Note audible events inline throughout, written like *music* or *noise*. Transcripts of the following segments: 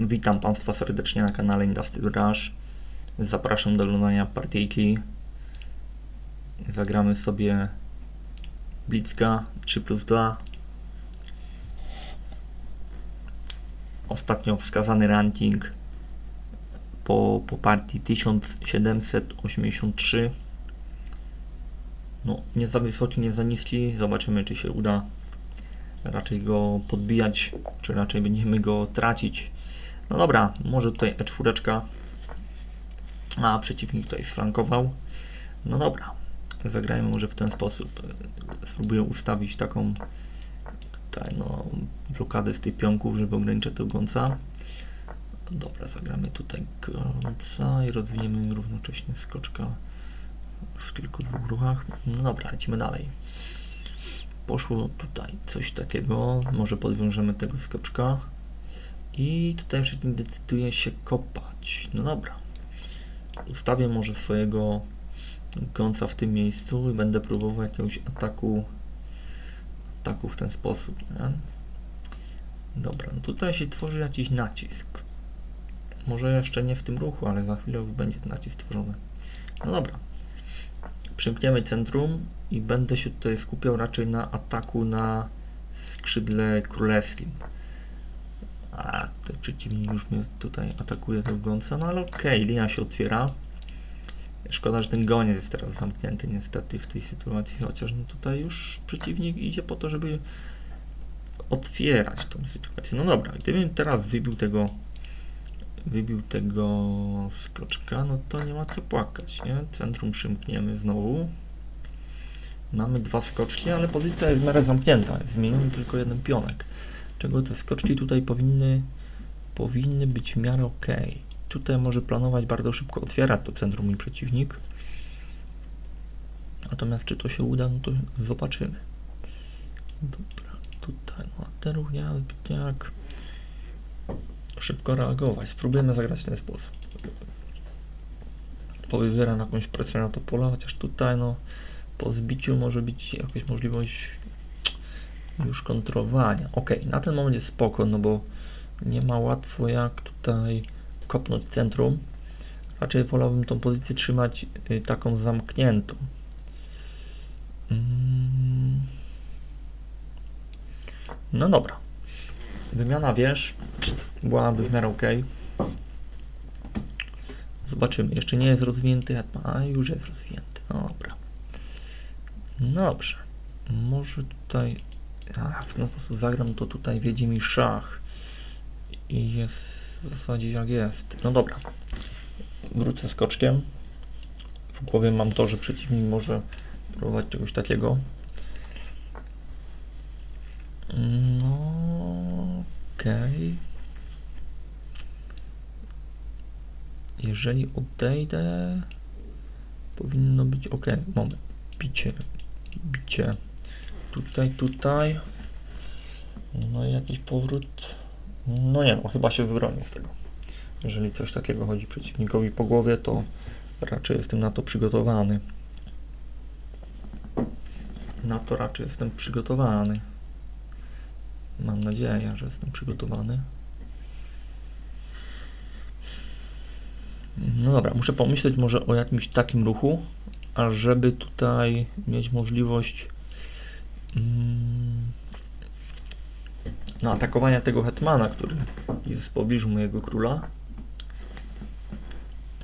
Witam Państwa serdecznie na kanale Industrial Rush. Zapraszam do oglądania partyjki. Zagramy sobie Blitzka 3 plus 2. Ostatnio wskazany ranking po, po partii 1783. No, nie za wysoki, nie za niski. Zobaczymy, czy się uda raczej go podbijać, czy raczej będziemy go tracić. No dobra, może tutaj E4, a przeciwnik tutaj sflankował. No dobra, zagrajmy może w ten sposób. Spróbuję ustawić taką tutaj no, blokadę z tych pionków, żeby ograniczyć tego gońca. Dobra, zagramy tutaj gońca i rozwiniemy równocześnie skoczka w tylko dwóch ruchach. No dobra, lecimy dalej. Poszło tutaj coś takiego, może podwiążemy tego skoczka. I tutaj przeciwnik decyduje się kopać. No dobra. Ustawię może swojego gońca w tym miejscu i będę próbował jakiegoś ataku ataku w ten sposób, nie? Dobra, no tutaj się tworzy jakiś nacisk. Może jeszcze nie w tym ruchu, ale za chwilę już będzie ten nacisk tworzony. No dobra. Przymkniemy centrum i będę się tutaj skupiał raczej na ataku na skrzydle królewskim. Przeciwnik już mnie tutaj atakuje tego gońca, no ale okej, okay, linia się otwiera. Szkoda, że ten goniec jest teraz zamknięty niestety w tej sytuacji, chociaż no tutaj już przeciwnik idzie po to, żeby otwierać tą sytuację. No dobra, gdybym teraz wybił tego wybił tego skoczka, no to nie ma co płakać, nie? Centrum przymkniemy znowu. Mamy dwa skoczki, ale pozycja jest w miarę zamknięta. Zmieniony tylko jeden pionek. Czego te skoczki tutaj powinny, powinny być w miarę ok. Tutaj może planować bardzo szybko otwierać to centrum mój przeciwnik. Natomiast czy to się uda, no to zobaczymy. Dobra, tutaj, no a ten jak szybko reagować. Spróbujemy zagrać w ten sposób. Powywieram jakąś presję na to pole, chociaż tutaj no po zbiciu może być jakaś możliwość już kontrowania. Ok, na ten moment jest spoko, no bo nie ma łatwo jak tutaj kopnąć centrum. Raczej wolałbym tą pozycję trzymać y, taką zamkniętą. Mm. No dobra. Wymiana wież byłaby w miarę ok. Zobaczymy. Jeszcze nie jest rozwinięty a już jest rozwinięty. Dobra. Dobrze. Może tutaj a, w ten sposób zagram, to tutaj wiedzie mi szach. I jest w zasadzie jak jest. No dobra. Wrócę skoczkiem. W głowie mam to, że przeciwnik może próbować czegoś takiego. No, okej. Okay. Jeżeli odejdę, powinno być ok. Moment. Bicie, bicie. Tutaj, tutaj. No i jakiś powrót. No nie no, chyba się wybronię z tego. Jeżeli coś takiego chodzi przeciwnikowi po głowie, to raczej jestem na to przygotowany. Na to raczej jestem przygotowany. Mam nadzieję, że jestem przygotowany. No dobra, muszę pomyśleć może o jakimś takim ruchu, ażeby tutaj mieć możliwość mm, no, atakowania tego hetmana, który jest w pobliżu mojego króla.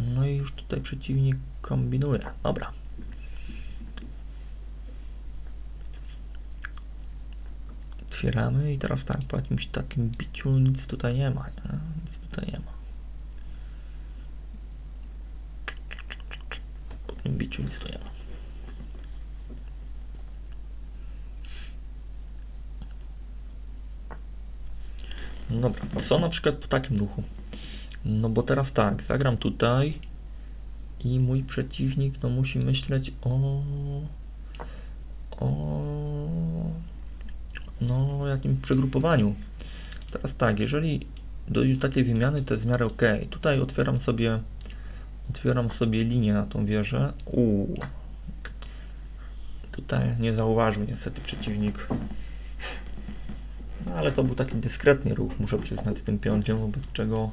No i już tutaj przeciwnik kombinuje. Dobra. Otwieramy i teraz tak, po jakimś takim biciu nic tutaj nie ma, nie? Nic tutaj nie ma. Po tym biciu nic tu nie ma. Dobra, co na przykład po takim ruchu? No bo teraz tak, zagram tutaj i mój przeciwnik no musi myśleć o o no jakim przegrupowaniu. Teraz tak, jeżeli dojdzie do takiej wymiany, to jest w miarę ok. Tutaj otwieram sobie otwieram sobie linię na tą wieżę. Uuu. Tutaj nie zauważył niestety przeciwnik No ale to był taki dyskretny ruch, muszę przyznać, z tym pionkiem, wobec czego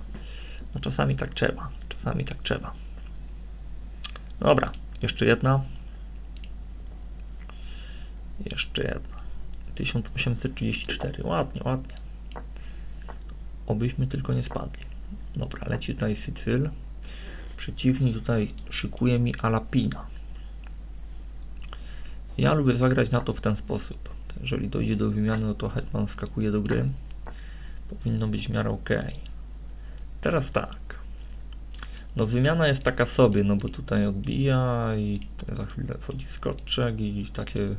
no, czasami tak trzeba. Czasami tak trzeba. Dobra, jeszcze jedna. Jeszcze jedna. 1834. Ładnie, ładnie. Obyśmy tylko nie spadli. Dobra, leci tutaj Sycyl. Przeciwnik tutaj szykuje mi Alapina. Ja lubię zagrać na to w ten sposób. Jeżeli dojdzie do wymiany, no to Hetman skakuje do gry. Powinno być w miarę ok. Teraz tak. No wymiana jest taka sobie, no bo tutaj odbija i za chwilę wchodzi skoczek i takie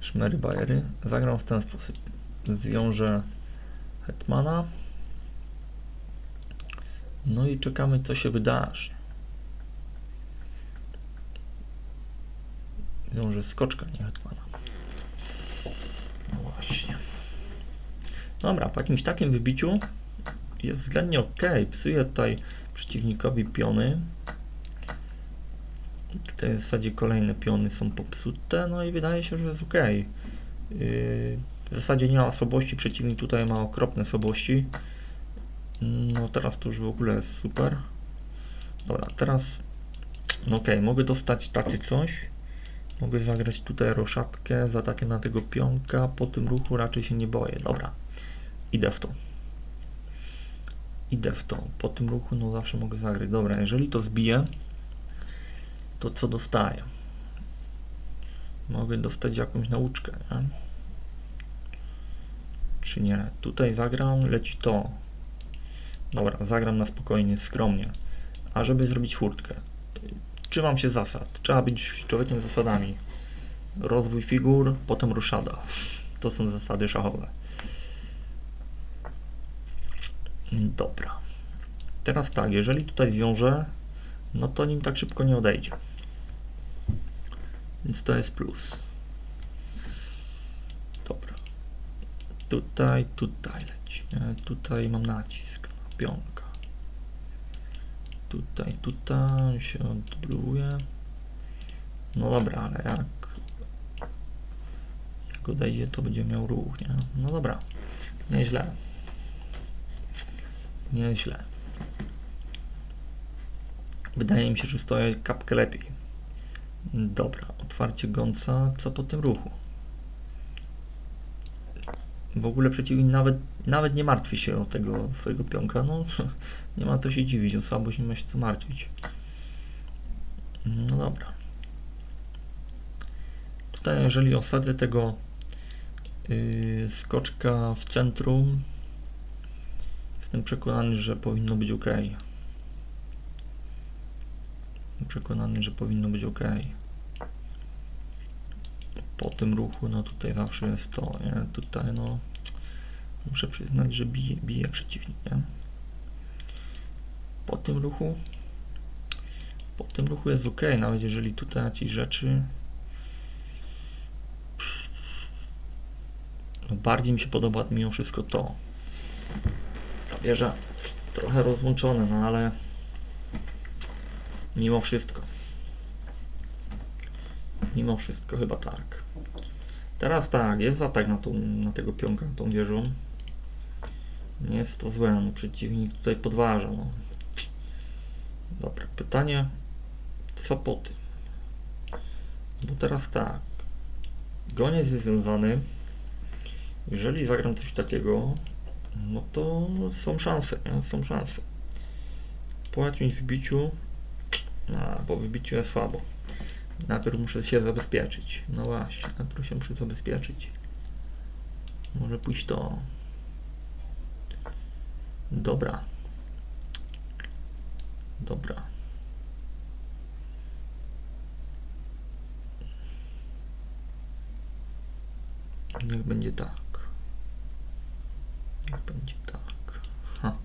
szmery bajery. Zagram w ten sposób. Zwiążę Hetmana. No i czekamy co się wydarzy. Wiążę skoczka, nie Hetmana. No właśnie. Dobra, po jakimś takim wybiciu jest względnie ok. Psuję tutaj przeciwnikowi piony. Tutaj w zasadzie kolejne piony są popsute, no i wydaje się, że jest ok. Yy, w zasadzie nie ma słabości, przeciwnik tutaj ma okropne słabości. No teraz to już w ogóle jest super. Dobra, teraz no ok, mogę dostać takie coś. Mogę zagrać tutaj roszatkę z atakiem na tego pionka. Po tym ruchu raczej się nie boję. Dobra, idę w to. Idę w to. Po tym ruchu no zawsze mogę zagrać. Dobra, jeżeli to zbiję, to co dostaję? Mogę dostać jakąś nauczkę, nie? Czy nie? Tutaj zagram, leci to. Dobra, zagram na spokojnie, skromnie. A żeby zrobić furtkę, trzymam się zasad. Trzeba być człowiekiem zasadami. Rozwój figur, potem ruszada. To są zasady szachowe. Dobra. Teraz tak, jeżeli tutaj zwiążę, no to nim tak szybko nie odejdzie. Więc to jest plus. Dobra. Tutaj, tutaj leci. nie? Tutaj mam nacisk na pionka. Tutaj, tutaj się odbluje. No dobra, ale jak jak odejdzie, to będzie miał ruch, nie? No dobra. Nieźle. Nieźle. Wydaje mi się, że stoję kapkę lepiej. Dobra, otwarcie gąca. Co po tym ruchu? W ogóle przeciwnik nawet, nawet nie martwi się o tego swojego pionka. No, *laughs* nie ma to się dziwić. O słabość nie ma się co martwić. No dobra. Tutaj, jeżeli osadzę tego yy, skoczka w centrum, jestem przekonany, że powinno być ok. Jestem przekonany, że powinno być ok. Po tym ruchu, no tutaj zawsze jest to, nie? Tutaj, no muszę przyznać, że bije, bije przeciwnik, nie? Po tym ruchu, po tym ruchu jest ok, nawet jeżeli tutaj jakieś rzeczy no bardziej mi się podoba mimo wszystko to. Ta wieża trochę rozłączona, no ale mimo wszystko. Mimo wszystko chyba tak. Teraz tak, jest atak na, tą, na tego pionka, tą wieżą. Nie jest to złe, no przeciwnik tutaj podważa. No. Dobra, pytanie, co po tym? Bo teraz tak, goniec jest związany. Jeżeli zagram coś takiego, no to są szanse, nie? są szanse. Po jakimś wybiciu, a, po wybiciu jest słabo. Najpierw muszę się zabezpieczyć. No właśnie, najpierw się muszę zabezpieczyć. Może pójść to. Dobra. Dobra. Niech będzie tak. Niech będzie tak. Ha.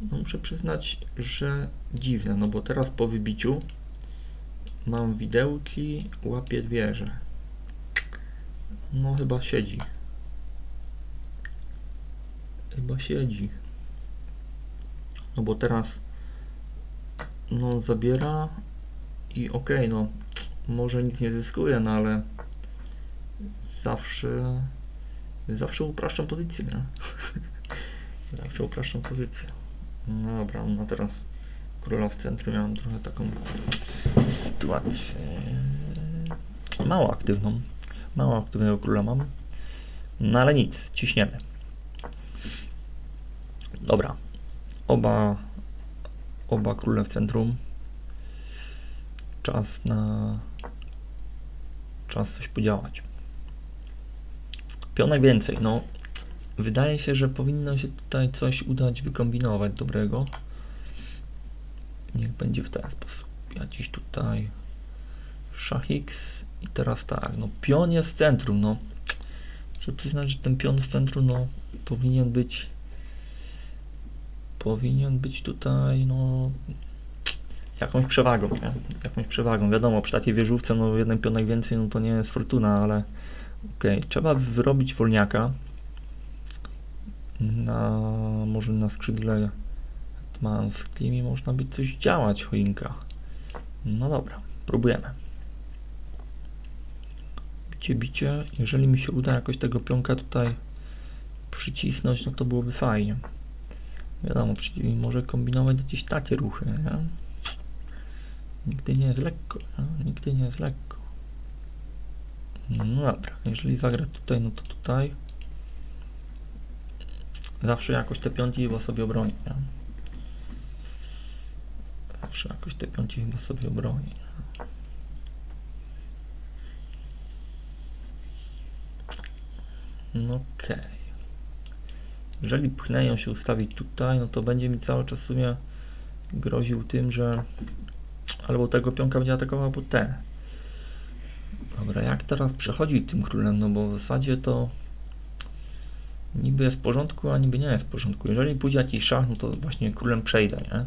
No muszę przyznać, że dziwne, no bo teraz po wybiciu mam widełki, łapię wieżę. No chyba siedzi. Chyba siedzi. No bo teraz no zabiera i okej, no może nic nie zyskuje, no ale zawsze Zawsze upraszczam pozycję, nie? *laughs* Zawsze upraszczam pozycję. No dobra, no teraz króla w centrum, mam trochę taką sytuację mało aktywną. Mało aktywnego króla mam. No ale nic, ciśniemy. Dobra. Oba oba króle w centrum. Czas na czas coś podziałać. Pionek więcej, no. Wydaje się, że powinno się tutaj coś udać wykombinować dobrego. Niech będzie w ten sposób. Ja dziś tutaj szach X i teraz tak, no pion jest w centrum, no. Trzeba przyznać, że ten pion w centrum, no, powinien być powinien być tutaj, no, jakąś przewagą, nie? Jakąś przewagą. Wiadomo, przy takiej wieżówce, no, jeden pionek więcej, no to nie jest fortuna, ale okej, trzeba wyrobić wolniaka na, może na skrzydle hetmańskim i można by coś działać, choinka. No dobra, próbujemy. Bicie, bicie. Jeżeli mi się uda jakoś tego pionka tutaj przycisnąć, no to byłoby fajnie. Wiadomo, może kombinować jakieś takie ruchy, nie? Nigdy nie jest lekko, nie? Nigdy nie jest lekko. No dobra, jeżeli zagra tutaj, no to tutaj. Zawsze jakoś te piątki chyba sobie obroni, nie? Zawsze jakoś te piątki chyba sobie obroni. No okej. Jeżeli pchnę ją się ustawić tutaj, no to będzie mi cały czas w sumie groził tym, że albo tego pionka będzie atakował, albo te. Dobra, jak teraz przechodzić tym królem? No bo w zasadzie to niby jest w porządku, a niby nie jest w porządku. Jeżeli pójdzie jakiś szach, no to właśnie królem przejdę, nie?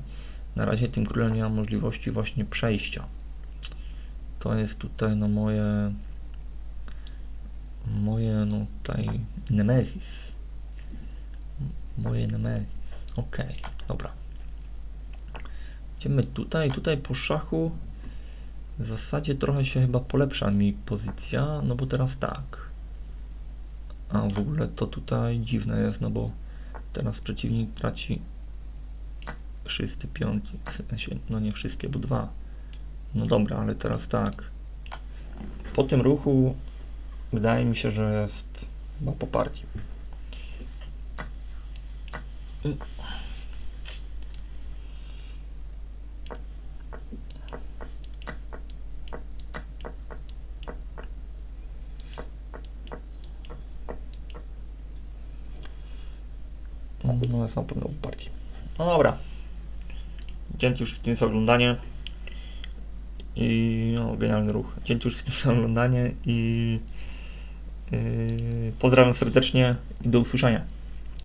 Na razie tym królem nie mam możliwości właśnie przejścia. To jest tutaj no moje moje no tutaj Nemesis. Moje Nemesis. Okej, dobra. Idziemy tutaj, tutaj po szachu w zasadzie trochę się chyba polepsza mi pozycja, no bo teraz tak. A w ogóle to tutaj dziwne jest, no bo teraz przeciwnik traci wszystkie piątki, no nie wszystkie, bo dwa. No dobra, ale teraz tak. Po tym ruchu wydaje mi się, że jest chyba po partii. I- No jest na pewno po partii. No dobra. Dzięki już w tym za oglądanie. I no, genialny ruch. Dzięki już w tym za oglądanie i yy, pozdrawiam serdecznie i do usłyszenia.